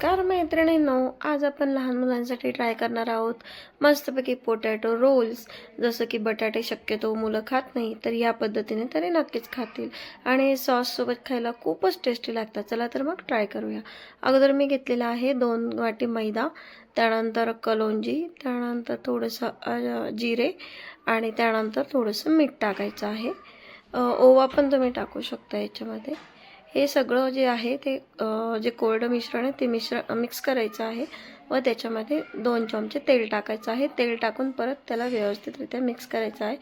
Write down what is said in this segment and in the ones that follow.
नमस्कार मैत्रिणींनो. आज आपण लहान मुलांसाठी ट्राय करणार आहोत मस्तपैकी पोटॅटो रोल्स जसं की बटाटे शक्यतो मुलं खात नाही तर या पद्धतीने तरी नक्कीच खातील. आणि सॉससोबत खायला खूपच टेस्टी लागतात. चला तर मग ट्राय करूया. अगोदर मी घेतलेला आहे दोन वाटी मैदा त्यानंतर कलोंजी त्यानंतर थोडंसं जिरे आणि त्यानंतर थोडंसं मीठ टाकायचं आहे. ओवा पण तुम्ही टाकू शकता याच्यामध्ये. हे सगळं जे आहे ते जे कोरडं मिश्रण आहे ते मिश्र मिक्स करायचं आहे. व त्याच्यामध्ये दोन चमचे तेल टाकायचं आहे. तेल टाकून परत त्याला व्यवस्थितरित्या मिक्स करायचं आहे.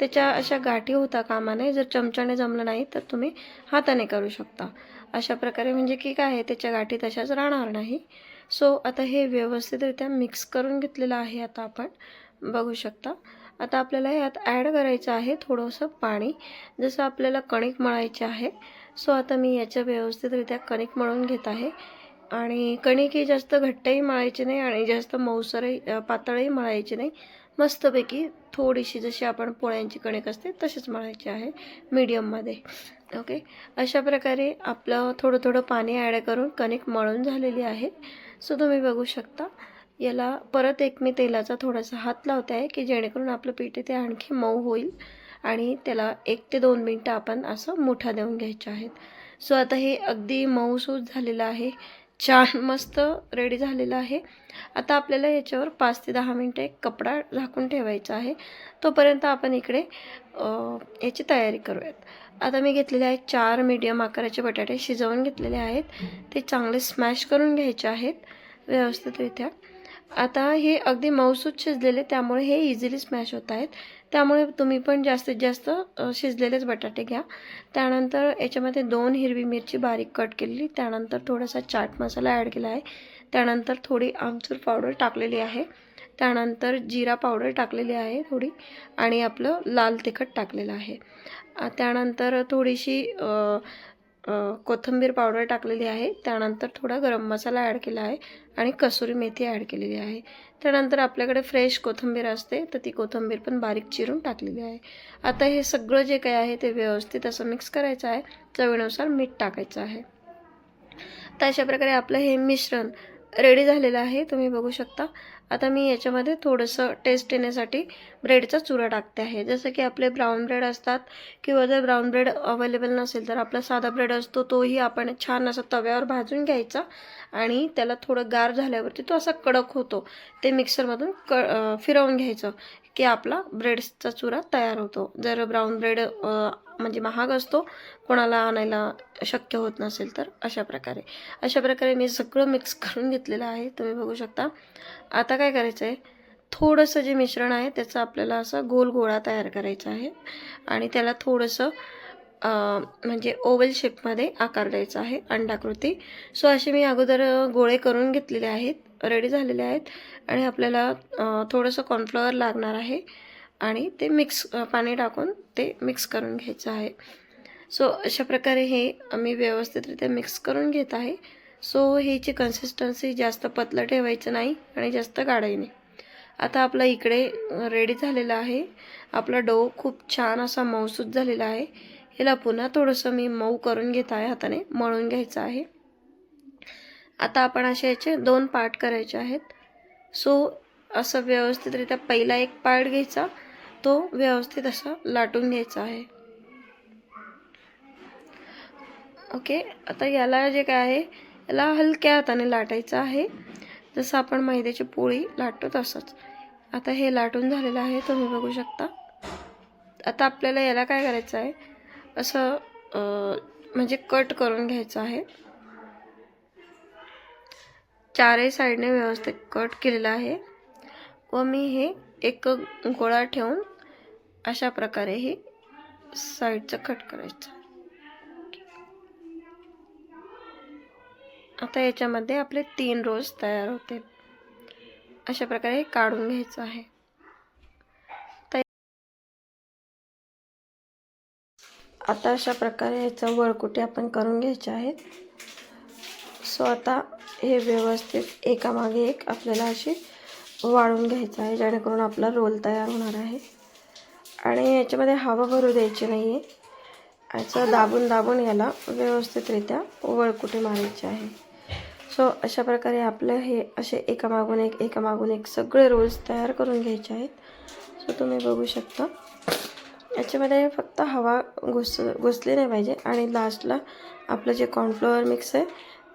त्याच्या अशा गाठी होता कामा नये. जर चमच्याने जमलं नाही तर तुम्ही हाताने करू शकता. अशा प्रकारे म्हणजे की काय आहे त्याच्या गाठी तशाच राहणार नाही. सो आता हे व्यवस्थितरित्या मिक्स करून घेतलेलं आहे आता आपण. बघू शकता. आता आपल्याला यात ॲड करायचं आहे थोडंसं पाणी. जसं आपल्याला कणिक मळायचे आहे सो आता मी याच्या व्यवस्थितरित्या कणिक मळून घेत आहे. आणि कणिक ही जास्त घट्टही मळायची नाही आणि जास्त मऊसरही पातळही मळायची नाही. मस्तपैकी थोडीशी जशी आपण पोळ्यांची कणिक असते तशीच मळायची आहे मीडियममध्ये. ओके? अशा प्रकारे आपलं थोडं थोडं पाणी ॲड करून कणिक मळून झालेली आहे. सो तुम्ही बघू शकता याला परत एक मी तेलाचा थोडासा हात लावते आहे की जेणेकरून आपलं पीठ ते आणखी मऊ होईल. आणि त्याला एक ते दोन मिनटं आपण असं मुठा देऊन घ्यायचे आहेत. सो आता हे अगदी मऊसूत झालेलं आहे. छान मस्त रेडी झालेलं आहे. आता आपल्याला याच्यावर पाच ते दहा मिनटं एक कपडा झाकून ठेवायचा आहे. तोपर्यंत आपण इकडे याची तयारी करूयात. आता मी घेतलेले आहेत चार मीडियम आकाराचे बटाटे शिजवून घेतलेले आहेत. ते चांगले स्मॅश करून घ्यायचे आहेत व्यवस्थितरित्या. आता हे अगदी मऊसूत शिजलेले त्यामुळे हे इझिली स्मॅश होत आहेत. त्यामुळे तुम्ही पण जास्तीत जास्त शिजलेलेच बटाटे घ्या. त्यानंतर याच्यामध्ये दोन हिरवी मिरची बारीक कट केलेली त्यानंतर थोडासा चाट मसाला ॲड केला आहे. त्यानंतर थोडी आमचूर पावडर टाकलेली आहे. त्यानंतर जिरा पावडर टाकलेली आहे थोडी आणि आपलं लाल तिखट टाकलेलं आहे. त्यानंतर थोडीशी कोथिंबीर पावडर टाकलेली आहे. त्यानंतर थोडा गरम मसाला ॲड केला आहे आणि कसुरी मेथी ॲड केलेली आहे. त्यानंतर आपल्याकडे फ्रेश कोथिंबीर असते तर ती कोथिंबीर पण बारीक चिरून टाकलेली आहे. आता हे सगळं जे काही आहे ते व्यवस्थित असं मिक्स करायचं आहे. चवीनुसार मीठ टाकायचं आहे. तर अशा प्रकारे आपलं हे मिश्रण रेडी झालेलं आहे तुम्ही बघू शकता. आता मी याच्यामध्ये थोडंसं टेस्ट येण्यासाठी ब्रेडचा चुरा टाकते आहे. जसं की आपले ब्राऊन ब्रेड असतात किंवा जर ब्राऊन ब्रेड अवेलेबल नसेल तर आपला साधा ब्रेड असतो तोही आपण छान असा तव्यावर भाजून घ्यायचा आणि त्याला थोडं गार झाल्यावरती तो असा कडक होतो. ते मिक्सरमधून क फिरवून घ्यायचं. की आपला ब्रेडचा चुरा तयार होतो. जर ब्राऊन ब्रेड म्हणजे महाग असतो कोणाला आणायला शक्य होत नसेल तर अशा प्रकारे. अशा प्रकारे मी सगळं मिक्स करून घेतलेलं आहे. तुम्ही बघू शकता. आता काय करायचं आहे थोडंसं जे मिश्रण आहे त्याचा आपल्याला असा गोल गोळा तयार करायचा आहे. आणि त्याला थोडंसं म्हणजे ओवल शेपमध्ये आकार द्यायचा आहे अंडाकृती. सो असे मी अगोदर गोळे करून घेतलेले आहेत. रेडी झालेले आहेत. आणि आपल्याला थोडंसं कॉर्नफ्लॉवर लागणार आहे. आणि ते मिक्स पाणी टाकून ते मिक्स करून घ्यायचं आहे. सो अशा प्रकारे हे मी व्यवस्थितरित्या मिक्स करून घेत आहे. सो ह्याची कन्सिस्टन्सी जास्त पतलं ठेवायचं नाही आणि जास्त गाढही नाही. आता आपला इकडे रेडी झालेला आहे. आपला डो खूप छान असा मऊसूत झालेला आहे. ह्याला पुन्हा थोडंसं मी मऊ करून घेत आहे हाताने मळून घ्यायचं आहे. आता आपण असे याचे दोन पार्ट करायचे आहेत. सो असं व्यवस्थितरित्या पहिला एक पार्ट घ्यायचा तो व्यवस्थित असा लाटून घ्यायचा आहे. ओके आता याला जे काय आहे याला हलक्या हाताने लाटायचं आहे. जसं आपण मैद्याची पोळी लाटतो तसंच. आता हे लाटून झालेलं आहे तुम्ही बघू शकता. आता आपल्याला याला काय करायचं आहे असं म्हणजे कट करून घ्यायचं आहे. चारही साईडने व्यवस्थित कट केलेलं आहे. व मी हे एक गोळा ठेवून अशा प्रकारे हे साईडचं कट करायचं. आता याच्यामध्ये आपले तीन रोज तयार होतील अशा प्रकारे हे काढून घ्यायचं आहे. आता अशा प्रकारे ह्याचं वळकुटे आपण करून घ्यायचे आहेत. सो आता हे व्यवस्थित एकामागे एक आपल्याला अशी वाळून घ्यायचं आहे जेणेकरून आपला रोल तयार होणार आहे. आणि याच्यामध्ये हवा भरू द्यायची नाही आहे याचं दाबून दाबून याला व्यवस्थितरित्या वळकुटे मारायचे आहे. सो अशा प्रकारे आपलं हे असे एकामागून एक एकामागून एक सगळे रोल्स तयार करून घ्यायचे आहेत. सो तुम्ही बघू शकता. याच्यामध्ये फक्त हवा घुस घुसली नाही पाहिजे. आणि लास्टला आपलं जे कॉर्नफ्लोअर मिक्स आहे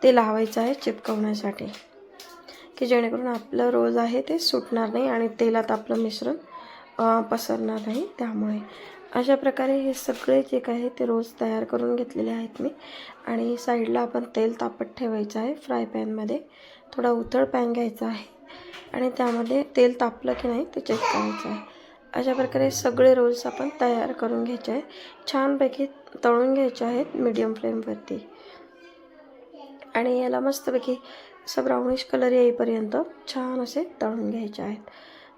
ते लावायचं आहे चिपकवण्यासाठी. की जेणेकरून आपलं रोज आहे ते सुटणार नाही आणि तेलात आपलं मिश्रण पसरणार नाही. त्यामुळे अशा प्रकारे हे सगळे जे काही ते रोज तयार करून घेतलेले आहेत मी. आणि साईडला आपण तेल तापत ठेवायचं आहे फ्राय पॅनमध्ये थोडा उथळ पॅन घ्यायचा आहे. आणि त्यामध्ये तेल तापलं की नाही ते चेक करायचं आहे. अशा प्रकारे सगळे रोल्स आपण तयार करून घ्यायचे आहे. छानपैकी तळून घ्यायचे आहेत मीडियम फ्लेमवरती. आणि याला मस्तपैकी असं ब्राउनिश कलर येईपर्यंत छान असे तळून घ्यायचे आहेत.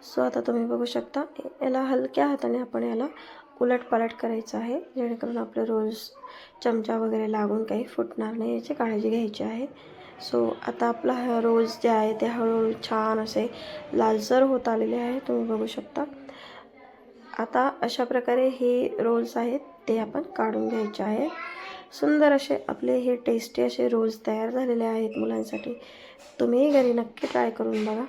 सो आता तुम्ही बघू शकता याला हलक्या हाताने आपण याला उलटपालट करायचं आहे. जेणेकरून आपले रोल्स चमचा वगैरे लागून काही फुटणार नाही याची काळजी घ्यायची आहे. सो आता आपला हा रोल्स जे आहे ते हळूहळू छान असे लालसर होत आलेले आहे. तुम्ही बघू शकता. आता अशा प्रकारे हे रोल्स आहेत ते आपण काढून घ्यायचे आहे. सुंदर असे आपले हे टेस्टी असे रोल्स तयार झालेले आहेत मुलांसाठी. तुम्ही घरी नक्की ट्राय करून बघा.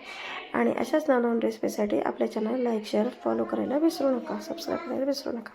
आणि अशाच नवनवीन रेसिपीसाठी आपल्या चॅनल लाईक शेअर फॉलो करायला विसरू नका. सबस्क्राईब करायला विसरू नका.